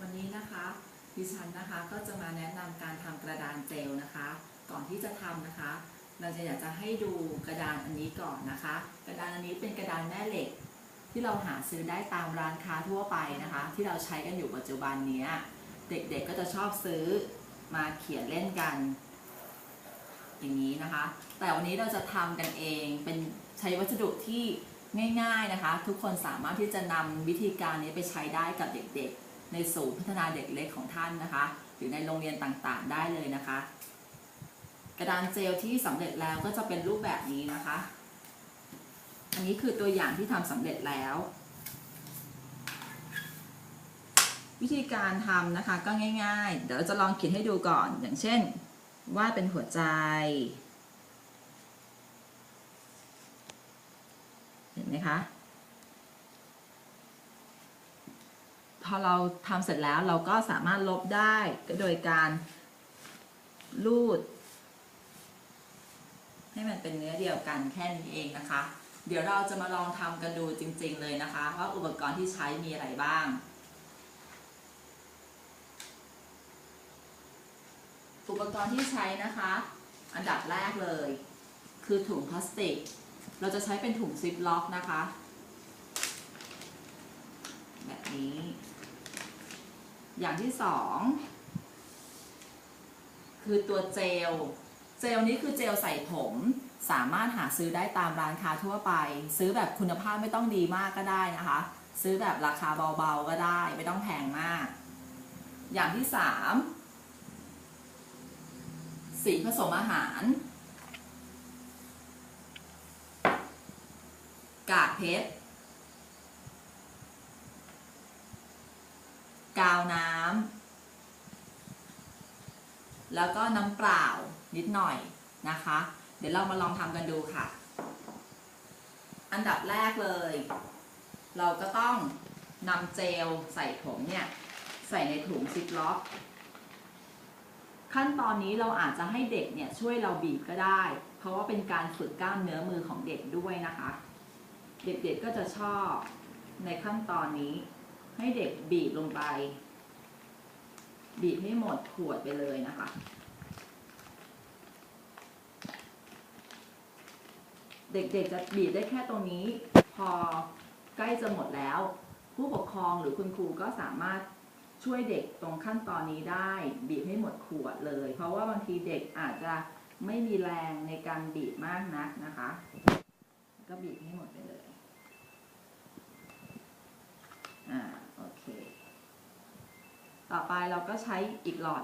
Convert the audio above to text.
วันนี้นะคะดิฉันนะคะก็จะมาแนะนำการทำกระดานเจลนะคะ ก่อนที่จะทำนะคะ เราจะอยากจะให้ดูกระดานอันนี้ก่อนนะคะ กระดานอันนี้เป็นกระดานแม่เหล็ก ที่เราหาซื้อได้ตามร้านค้าทั่วไปนะคะ ที่เราใช้กันอยู่ปัจจุบันนี้เด็กๆก็จะชอบซื้อมาเขียนเล่นกัน อย่างนี้นะคะ แต่วันนี้เราจะทำกันเองเป็นใช้วัสดุที่ง่าย ๆนะคะ ทุกคนสามารถที่จะนำวิธีการนี้ไปใช้ได้กับเด็กๆ ในศูนย์พัฒนาเด็กเล็กของท่านนะคะ หรือในโรงเรียนต่างๆ ได้เลยนะคะ กระดานเจลที่สำเร็จแล้วก็จะเป็นรูปแบบนี้นะคะ อันนี้คือตัวอย่างที่ทำสำเร็จแล้ว วิธีการทำนะคะก็ง่าย ๆ เดี๋ยวจะลองเขียนให้ดูก่อน อย่างเช่นวาดเป็นหัวใจเห็นไหมคะ อเราทำเสร็จแล้วเราก็สามารถลบได้โดยการลูด ให้มันเป็นเนื้อเดียวกันแค่นี้เองนะคะ เดี๋ยวเราจะมาลองทำกันดูจริง ๆ เลยนะคะ ว่าอุปกรณ์ที่ใช้มีอะไรบ้างอุปกรณ์ที่ใช้นะคะ อันดับแรกเลย คือถุงพลาสติก เราจะใช้เป็นถุงซิปล็อกนะคะ แบบนี้ อย่างที่สองคือตัวเจล เจลนี้คือเจลใส่ผมสามารถหาซื้อได้ตามร้านค้าทั่วไป ซื้อแบบคุณภาพไม่ต้องดีมากก็ได้นะคะ ซื้อแบบราคาเบาๆก็ได้ ไม่ต้องแพงมาก อย่างที่สามสีผสมอาหาร กากเพชร กาวน้ำแล้วก็น้ำเปล่านิดหน่อยนะคะ เดี๋ยวเรามาลองทำกันดูค่ะ อันดับแรกเลย เราก็ต้องนำเจลใส่ผมเนี่ยใส่ในถุงซิปล็อกขั้นตอนนี้เราอาจจะให้เด็กเนี่ยช่วยเราบีบก็ได้ เพราะว่าเป็นการฝึกกล้ามเนื้อมือของเด็กด้วยนะคะ เด็กๆก็จะชอบในขั้นตอนนี้ ให้เด็กบีบลงไป บีบให้หมดขวดไปเลยนะคะ เด็กๆจะบีบได้แค่ตรงนี้ พอใกล้จะหมดแล้ว ผู้ปกครองหรือคุณครูก็สามารถช่วยเด็กตรงขั้นตอนนี้ได้ บีบให้หมดขวดเลย เพราะว่าบางทีเด็กอาจจะไม่มีแรงในการบีบมากนักนะคะ ก็บีบให้หมดไปเลย อ่า โอเค ต่อไปเราก็ใช้อีกหลอด